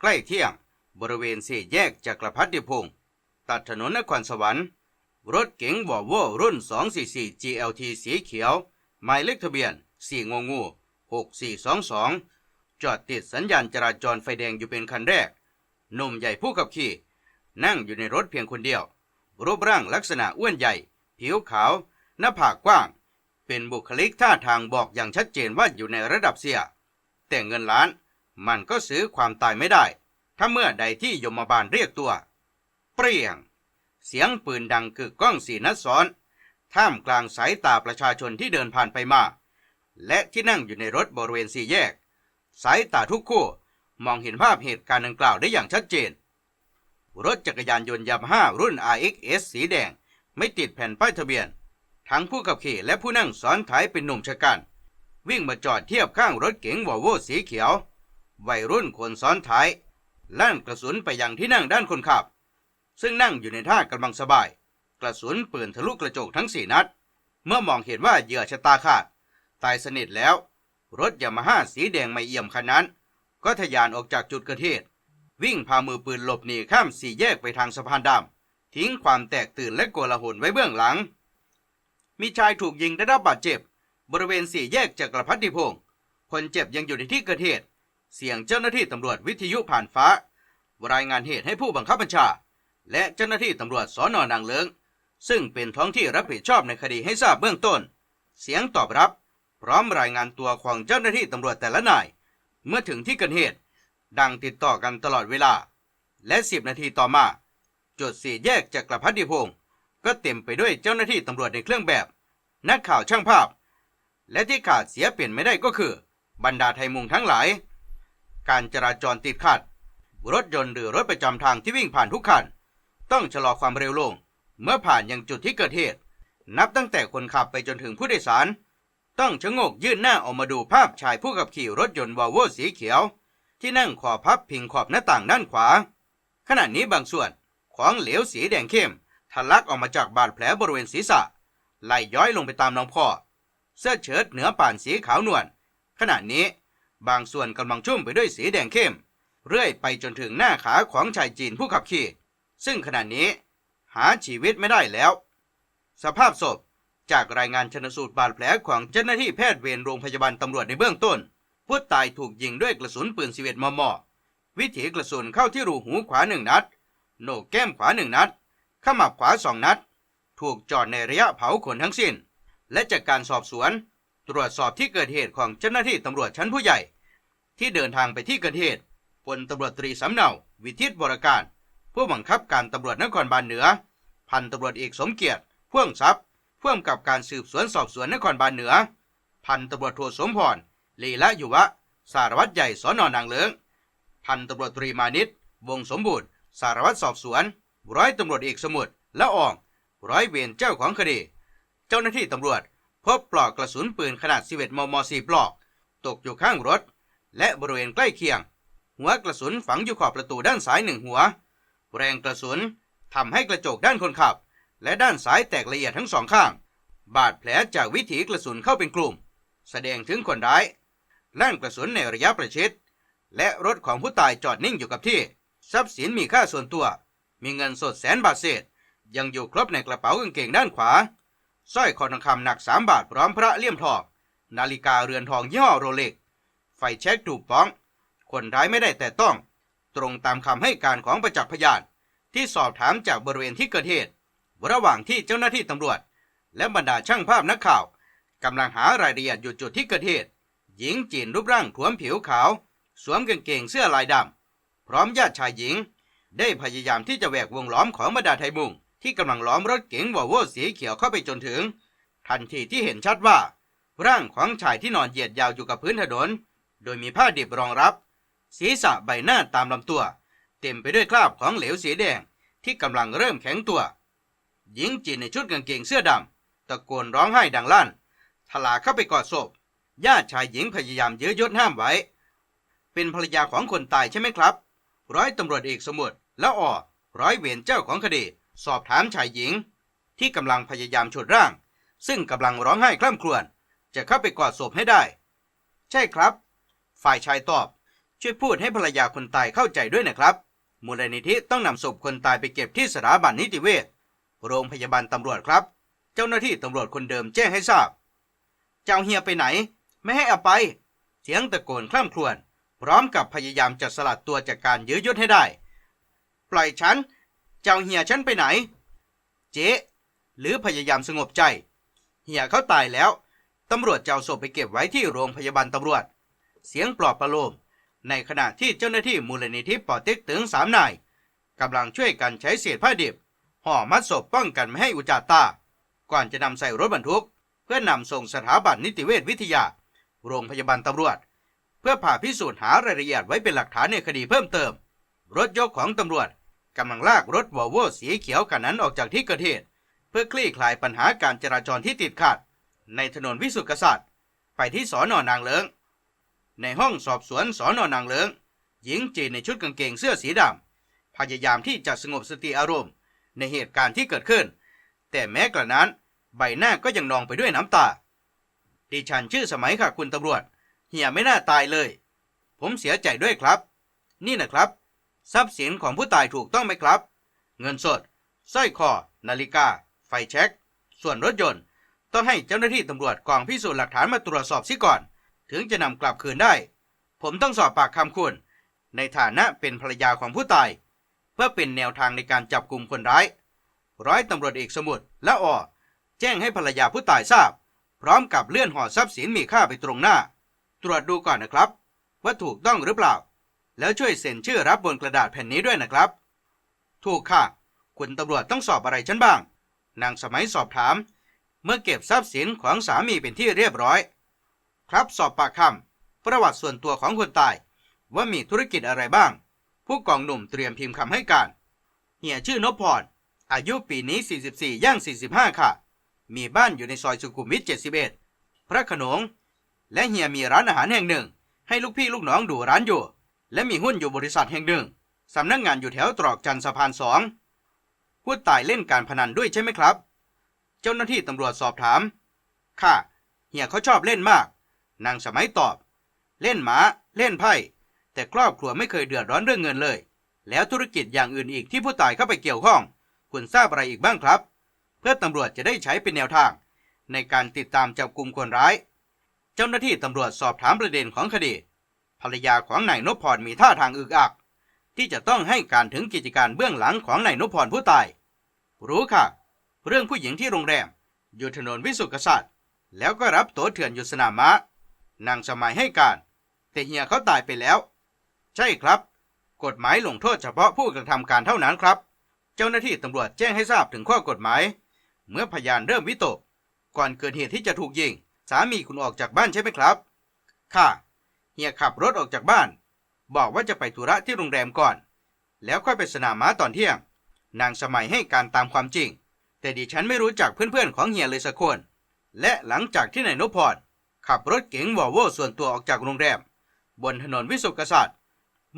ใกล้เที่ยง บริเวณสี่แยกจักรพัฒนิพงศ์ตัดถนนนครสวรรค์ รถเก๋งวอลโวรุ่น 244 GLT สีเขียว หมายเลขทะเบียน 4งงู 6422 จอดติดสัญญาณจราจรไฟแดงอยู่เป็นคันแรก หนุ่มใหญ่ผู้ขับขี่ นั่งอยู่ในรถเพียงคนเดียว รูปร่างลักษณะอ้วนใหญ่ ผิวขาว หน้าผากกว้าง เป็นบุคลิกท่าทางบอกอย่างชัดเจนว่าอยู่ในระดับเสีย แต่เงินล้าน มันก็ซื้อความตายไม่ได้ ถ้าเมื่อใดที่ยมบาลเรียกตัว เปรี้ยง เสียงปืนดังกึกก้องสีนัดซ้อน ท่ามกลางสายตาประชาชนที่เดินผ่านไปมา และที่นั่งอยู่ในรถบริเวณสี่แยก สายตาทุกคู่มองเห็นภาพเหตุการณ์ดังกล่าวได้อย่างชัดเจน รถจักรยานยนต์ยามาฮ่ารุ่น RXS สีแดง ไม่ติดแผ่นป้ายทะเบียน ทั้งผู้ขับขี่และผู้นั่งซ้อนท้ายเป็นหนุ่มชะกัน วิ่งมาจอดเทียบข้างรถเก๋งวอลโวสีเขียว วัยรุ่นคนซ้อนท้ายลั่นกระสุนไปยังที่นั่งด้านคนขับ ซึ่งนั่งอยู่ในท่ากำลังสบาย กระสุนปืนทะลุกระจกทั้งสี่นัด เมื่อมองเห็นว่าเหยื่อชะตาขาด ตายสนิทแล้ว รถยามาฮ่าสีแดงไม่เอี่ยมคันนั้น ก็ทะยานออกจากจุดเกิดเหตุวิ่งพามือปืนหลบหนีข้ามสี่แยกไปทางสะพานดำทิ้งความแตกตื่นและโกลาหลไว้เบื้องหลัง มีชายถูกยิงได้รับบาดเจ็บ บริเวณสี่แยกจักรพัฒนิพงศ์คนเจ็บยังอยู่ในที่เกิดเหตุ เสียงเจ้าหน้าที่ตำรวจวิทยุผ่านฟ้า รายงานเหตุให้ผู้บังคับบัญชา และเจ้าหน้าที่ตำรวจสอนอนางเลิงซึ่งเป็นท้องที่รับผิดชอบในคดีให้ทราบเบื้องต้น เสียงตอบรับ พร้อมรายงานตัวของเจ้าหน้าที่ตำรวจแต่ละนาย เมื่อถึงที่เกิดเหตุ ดังติดต่อกันตลอดเวลา และสิบนาทีต่อมา จุดสี่แยกจักกระพัฒนิพงศ์ก็เต็มไปด้วยเจ้าหน้าที่ตำรวจในเครื่องแบบ นักข่าวช่างภาพ และที่ขาดเสียเปลี่ยนไม่ได้ก็คือ บรรดาไทยมุงทั้งหลาย การจราจรติดขัด รถยนต์หรือรถประจำทางที่วิ่งผ่านทุกคัน ต้องชะลอความเร็วลง เมื่อผ่านยังจุดที่เกิดเหตุ นับตั้งแต่คนขับไปจนถึงผู้โดยสาร ต้องชะโงกยื่นหน้าออกมาดูภาพชายผู้ขับขี่รถยนต์วอลโว่สีเขียว ที่นั่งขอพับพิงขอบหน้าต่างด้านขวา ขณะนี้บางส่วนของเหลวสีแดงเข้มทะลักออกมาจากบาดแผลบริเวณศีรษะไหลย้อยลงไปตามลำคอเสื้อเชิ้ตเหนือป่านสีขาวนวลขณะนี้ บางส่วนกำลังชุ่มไปด้วยสีแดงเข้ม เรื่อยไปจนถึงหน้าขาของชายจีนผู้ขับขี่ ซึ่งขณะนี้ หาชีวิตไม่ได้แล้ว สภาพศพจากรายงานชนสูตรบาดแผลของเจ้าหน้าที่แพทย์เวรโรงพยาบาลตำรวจในเบื้องต้น ผู้ตายถูกยิงด้วยกระสุนปืน11มม วิถีกระสุนเข้าที่รูหูขวาหนึ่งนัด โหนกแก้มขวาหนึ่งนัด ขมับขวาสองนัด ถูกจอดในระยะเผาขนทั้งสิ้น และจากการสอบสวน ตรวจสอบที่เกิดเหตุของเจ้าหน้าที่ตำรวจชั้นผู้ใหญ่ ที่เดินทางไปที่เกิดเหตุพลตำรวจตรีสำเนาวิทิตบรการ ผู้บังคับการตำรวจนครบาลเหนือ พันตำรวจเอกสมเกียรติพ่วงทรัพย์พ่วงกับการสืบสวนสอบสวนนครบาลเหนือ พันตำรวจโทสมพรลีละยุวะ สารวัตรใหญ่สอนอนางเลิงพันตำรวจตรีมานิตวงสมบูรณ์ สารวัตรสอบสวน ร้อยตำรวจเอกสมุทรละออง ร้อยเวรเจ้าของคดี เจ้าหน้าที่ตำรวจ พบปลอกกระสุนปืนขนาด 11 มม 4 ปลอก ตกอยู่ข้างรถ และบริเวณใกล้เคียง หัวกระสุนฝังอยู่ขอบประตูด้านซ้ายหนึ่งหัว แรงกระสุนทำให้กระจกด้านคนขับ และด้านซ้ายแตกละเอียดทั้งสองข้าง บาดแผลจากวิถีกระสุนเข้าเป็นกลุ่ม แสดงถึงคนร้ายลั่นกระสุนในระยะประชิด และรถของผู้ตายจอดนิ่งอยู่กับที่ ทรัพย์สินมีค่าส่วนตัว มีเงินสดแสนบาทเศษ ยังอยู่ครบในกระเป๋ากางเกงด้านขวา สร้อยคอทองคำหนัก 3 บาทพร้อมพระเลี่ยมทอง นาฬิกาเรือนทองยี่ห้อโรเล็ก ไฟแช็กถูกป้อง คนร้ายไม่ได้แต่ต้อง ตรงตามคำให้การของประจักษ์พยาน ที่สอบถามจากบริเวณที่เกิดเหตุ ระหว่างที่เจ้าหน้าที่ตำรวจ และบรรดาช่างภาพนักข่าวกำลังหารายละเอียดอยู่จุดที่เกิดเหตุ หญิงจีนรูปร่างท้วมผิวขาว สวมกางเกงเสื้อลายดำพร้อมญาติชายหญิง ได้พยายามที่จะแหวกวงล้อมของบรรดาไทยมุง ที่กำลังล้อมรถเก๋งวอลโวสีเขียวเข้าไปจนถึง ทันทีที่เห็นชัดว่า ร่างของชายที่นอนเหยียดยาวอยู่กับพื้นถนน โดยมีผ้าดิบรองรับ ศีรษะใบหน้าตามลำตัว เต็มไปด้วยคราบของเหลวสีแดงที่กำลังเริ่มแข็งตัว หญิงจีนในชุดกางเกงเสื้อดำตะโกนร้องไห้ดังลั่นทลาเข้าไปกอดศพญาติชายหญิงพยายามยื้อยศห้ามไว้ เป็นภรรยาของคนตายใช่ไหมครับ ร้อยตำรวจเอกสมุทรและอ่อร้อยเวรเจ้าของคดี สอบถามชายหญิง ที่กำลังพยายามฉุดร่าง ซึ่งกำลังร้องไห้คร่ำครวญจะเข้าไปกอดศพให้ได้ ใช่ครับ ฝ่ายชายตอบ ช่วยพูดให้ภรรยาคนตายเข้าใจด้วยนะครับ มูลนิธิต้องนำศพคนตายไปเก็บที่สถาบันนิติเวชโรงพยาบาลตำรวจครับ เจ้าหน้าที่ตำรวจคนเดิมแจ้งให้ทราบ เจ้าเฮียไปไหน ไม่ให้เอาไป เสียงตะโกนคร่ำครวญพร้อมกับพยายามจะสลัดตัวจากการยื้อยุดให้ได้ ปล่อยฉัน เจ้าเฮียฉันไปไหน เจ๊หรือพยายามสงบใจ เฮียเขาตายแล้ว ตำรวจเจะเอาศพไปเก็บไว้ที่โรงพยาบาลตำรวจ เสียงปลอบประโลม ในขณะที่เจ้าหน้าที่มูลนิธิปอเต็กตึงสามนายกำลังช่วยกันใช้เศษผ้าดิบห่อมัดศพป้องกันไม่ให้อุจจาตา ก่อนจะนำใส่รถบรรทุก เพื่อนำส่งสถาบันนิติเวชวิทยา โรงพยาบาลตำรวจ เพื่อผ่าพิสูจน์หารายละเอียดไว้เป็นหลักฐานในคดีเพิ่มเติม รถยกของตำรวจ กำลังลากรถวอลโว่สีเขียวคันนั้นออกจากที่เกิดเหตุ เพื่อคลี่คลายปัญหาการจราจรที่ติดขัด ในถนนวิสุทธิกษัตริย์ ไปที่สอนอนางเลิงในห้องสอบสวนสอนอนางเลิงหญิงจีนในชุดกางเกงเสื้อสีดำพยายามที่จะสงบสติอารมณ์ ในเหตุการณ์ที่เกิดขึ้น แต่แม้กระนั้น ใบหน้าก็ยังนองไปด้วยน้ำตา ดิฉันชื่อสมัยค่ะคุณตำรวจ เหียไม่น่าตายเลย ผมเสียใจด้วยครับ นี่นะครับ ทรัพย์สินของผู้ตายถูกต้องไหมครับ เงินสดสร้อยคอ นาฬิกา ไฟแช็กส่วนรถยนต์ ต้องให้เจ้าหน้าที่ตำรวจกองพิสูจน์หลักฐานมาตรวจสอบซิก่อน ถึงจะนำกลับคืนได้ ผมต้องสอบปากคำคุณ ในฐานะเป็นภรรยาของผู้ตาย เพื่อเป็นแนวทางในการจับกลุ่มคนร้าย ร้อยตำรวจเอกสมุทรและออแจ้งให้ภรรยาผู้ตายทราบ พร้อมกับเลื่อนห่อทรัพย์สินมีค่าไปตรงหน้า ตรวจดูก่อนนะครับ ว่าถูกต้องหรือเปล่า แล้วช่วยเซ็นชื่อรับบนกระดาษแผ่นนี้ด้วยนะครับ ถูกค่ะ คุณตำรวจต้องสอบอะไรฉันบ้าง นางสมัยสอบถาม เมื่อเก็บทรัพย์สินของสามีเป็นที่เรียบร้อย ครับสอบปากคำประวัติส่วนตัวของคนตาย ว่ามีธุรกิจอะไรบ้าง ผู้กองหนุ่มเตรียมพิมพ์คำให้การเฮียชื่อนพพร อายุปีนี้ 44 ย่าง 45 ค่ะ มีบ้านอยู่ในซอยสุขุมวิท 71 พระขนง และเฮียมีร้านอาหารแห่งหนึ่ง ให้ลูกพี่ลูกน้องดูร้านอยู่ และมีหุ้นอยู่บริษัทแห่งหนึ่งสำนักงานอยู่แถวตรอกจันทร์สะพานสองผู้ตายเล่นการพนันด้วยใช่ไหมครับ เจ้าหน้าที่ตำรวจสอบถาม ค่ะ เฮียเขาชอบเล่นมาก นางสมัยตอบ เล่นหมา เล่นไพ่ แต่ครอบครัวไม่เคยเดือดร้อนเรื่องเงินเลย แล้วธุรกิจอย่างอื่นอีกที่ผู้ตายเข้าไปเกี่ยวข้องคุณทราบอะไรอีกบ้างครับ เพื่อตำรวจจะได้ใช้เป็นแนวทาง ในการติดตามจับกลุ่มคนร้าย เจ้าหน้าที่ตำรวจสอบถามประเด็นของคดี ภรรยาของนายนพพรมีท่าทางอึกอัก ที่จะต้องให้การถึงกิจการเบื้องหลังของนายนพพรผู้ตาย รู้ค่ะ เรื่องผู้หญิงที่โรงแรม อยู่ถนนวิสุทธิกษัตริย์ แล้วก็รับตั๋วเถื่อนอยู่สนามม้านางสมัยให้การ แต่เฮียเขาตายไปแล้ว ใช่ครับ กฎหมายลงโทษเฉพาะผู้กระทำการเท่านั้นครับ เจ้าหน้าที่ตำรวจแจ้งให้ทราบถึงข้อกฎหมาย เมื่อพยานเริ่มวิตก ก่อนเกิดเหตุที่จะถูกยิง สามีคุณออกจากบ้านใช่ไหมครับ ค่ะ เฮียขับรถออกจากบ้าน บอกว่าจะไปธุระที่โรงแรมก่อน แล้วค่อยไปสนามม้าตอนเที่ยง นางสมัยให้การตามความจริง แต่ดิฉันไม่รู้จักเพื่อนๆของเฮียเลยสักคน และหลังจากที่นายนพพรขับรถเก๋งวอลโว่ส่วนตัวออกจากโรงแรม บนถนนวิสุทธิกษัตริย์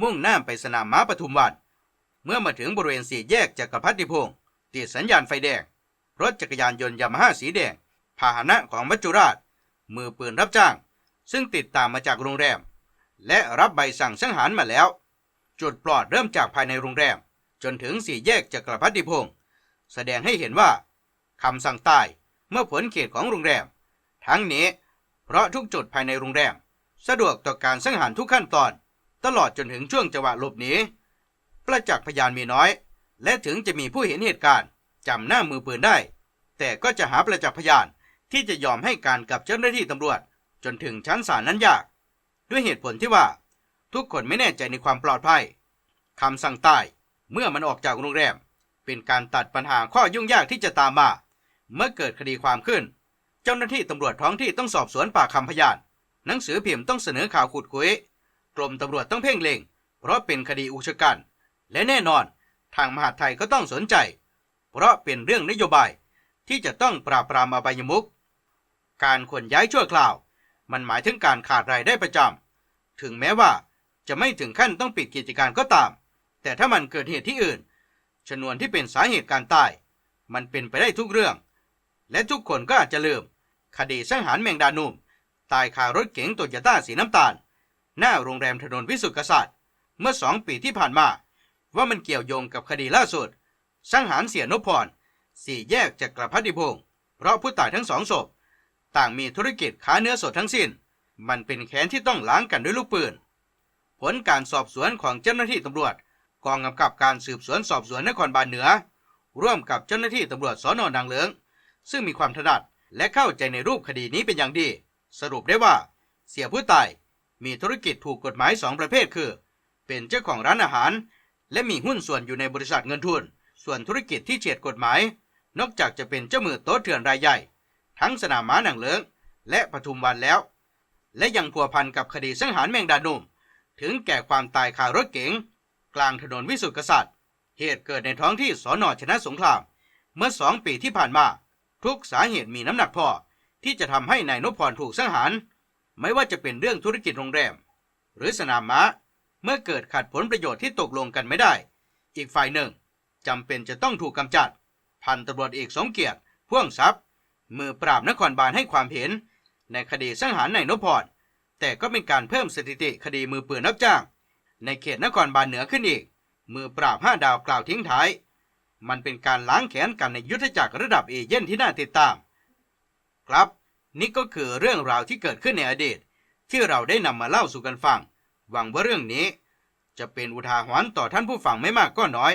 มุ่งหน้าไปสนามม้าปทุมวัน เมื่อมาถึงบริเวณสี่แยกจักรพัฒนิพงศ์ติดสัญญาณไฟแดง รถจักรยานยนต์ยามาฮ่าสีแดง พาหนะของมัจจุราช มือปืนรับจ้าง ซึ่งติดตามมาจากโรงแรม และรับใบสั่งสังหารมาแล้ว จุดปลอดเริ่มจากภายในโรงแรม จนถึงสี่แยกจักรพัฒนิพงศ์แสดงให้เห็นว่าคำสั่งตายเมื่อผลเขตของโรงแรม ทั้งนี้ เพราะทุกจุดภายในโรงแรม สะดวกต่อการสังหารทุกขั้นตอน ตลอดจนถึงช่วงจังหวะหลบหนีประจักษ์พยานมีน้อย และถึงจะมีผู้เห็นเหตุการณ์จำหน้ามือปืนได้ แต่ก็จะหาประจักษ์พยานที่จะยอมให้การกับเจ้าหน้าที่ตำรวจ จนถึงชั้นศาลนั้นยาก ด้วยเหตุผลที่ว่า ทุกคนไม่แน่ใจในความปลอดภัยคำสั่งใตายเมื่อมันออกจากโรงแรม เป็นการตัดปัญหาข้อยุ่งยากที่จะตามมา เมื่อเกิดคดีความขึ้น เจ้าหน้าที่ตำรวจท้องที่ต้องสอบสวนปากคำพยาน หนังสือพิมพ์ต้องเสนอข่าวขุดคุยกรมตำรวจต้องเพ่งเล็ง เพราะเป็นคดีอุกชะกัน และแน่นอน ทางมหาดไทยก็ต้องสนใจ เพราะเป็นเรื่องนโยบายที่จะต้องปราบปรามอบายมุขการขนย้ายชั่วคราว มันหมายถึงการขาดรายได้ประจำ ถึงแม้ว่าจะไม่ถึงขั้นต้องปิดกิจการก็ตาม แต่ถ้ามันเกิดเหตุที่อื่น ชนวนที่เป็นสาเหตุการตาย มันเป็นไปได้ทุกเรื่อง และทุกคนก็อาจจะลืม คดีสังหารแมงดานุ่ม ตายคารถเก๋งโตโยต้าสีน้ำตาล หน้าโรงแรมถนนวิสุทธิกษัตริย์ เมื่อสองปีที่ผ่านมา ว่ามันเกี่ยวโยงกับคดีล่าสุด สังหารเสียนพพรสี่แยกจากกระพัดิพงศ์เพราะผู้ตายทั้งสองศพ ต่างมีธุรกิจค้าเนื้อสดทั้งสิ้น มันเป็นแค้นที่ต้องล้างกันด้วยลูกปืน ผลการสอบสวนของเจ้าหน้าที่ตำรวจ กองกำกับการสืบสวนสอบสวนนครบาลเหนือ ร่วมกับเจ้าหน้าที่ตำรวจสอนอนางเลือง ซึ่งมีความถนัดและเข้าใจในรูปคดีนี้เป็นอย่างดี สรุปได้ว่า เสียผู้ตายมีธุรกิจถูกกฎหมายสองประเภทคือ เป็นเจ้าของร้านอาหาร และมีหุ้นส่วนอยู่ในบริษัทเงินทุน ส่วนธุรกิจที่เฉียดกฎหมาย นอกจากจะเป็นเจ้ามือโต๊ะเถื่อนรายใหญ่ ทั้งสนามม้าหนังเลืองและปทุมวันแล้ว และยังพัวพันกับคดีสังหารแมงดานุ่ม ถึงแก่ความตายคารถเก๋ง กลางถนนวิสุทธิกษัตริย์ เหตุเกิดในท้องที่สอนอชนะสงคราม เมื่อสองปีที่ผ่านมา ทุกสาเหตุมีน้ำหนักพอที่จะทำให้นายนพพรถูกสังหาร ไม่ว่าจะเป็นเรื่องธุรกิจโรงแรม หรือสนามม้า เมื่อเกิดขัดผลประโยชน์ที่ตกลงกันไม่ได้ อีกฝ่ายหนึ่งจำเป็นจะต้องถูกกำจัด พันตำรวจเอกสมเกียรติพ่วงทรัพย์ มือปราบนครบาลให้ความเห็น ในคดีสังหารนายนพพรแต่ก็เป็นการเพิ่มสถิติคดีมือปืนรับจ้าง ในเขตนครบาลเหนือขึ้นอีก มือปราบห้าดาวกล่าวทิ้งท้าย มันเป็นการล้างแค้นกันในยุทธจักรระดับเอเย่นที่น่าติดตาม ครับ นี่ก็คือเรื่องราวที่เกิดขึ้นในอดีต ที่เราได้นำมาเล่าสู่กันฟัง หวังว่าเรื่องนี้ จะเป็นอุทาหรณ์ต่อท่านผู้ฟังไม่มากก็น้อย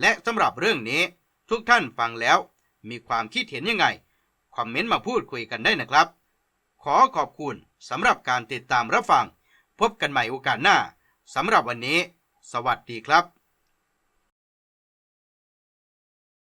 และสำหรับเรื่องนี้ทุกท่านฟังแล้ว มีความคิดเห็นยังไง คอมเมนต์มาพูดคุยกันได้นะครับ ขอขอบคุณสำหรับการติดตามรับฟัง พบกันใหม่โอกาสหน้าสำหรับวันนี้ สวัสดีครับ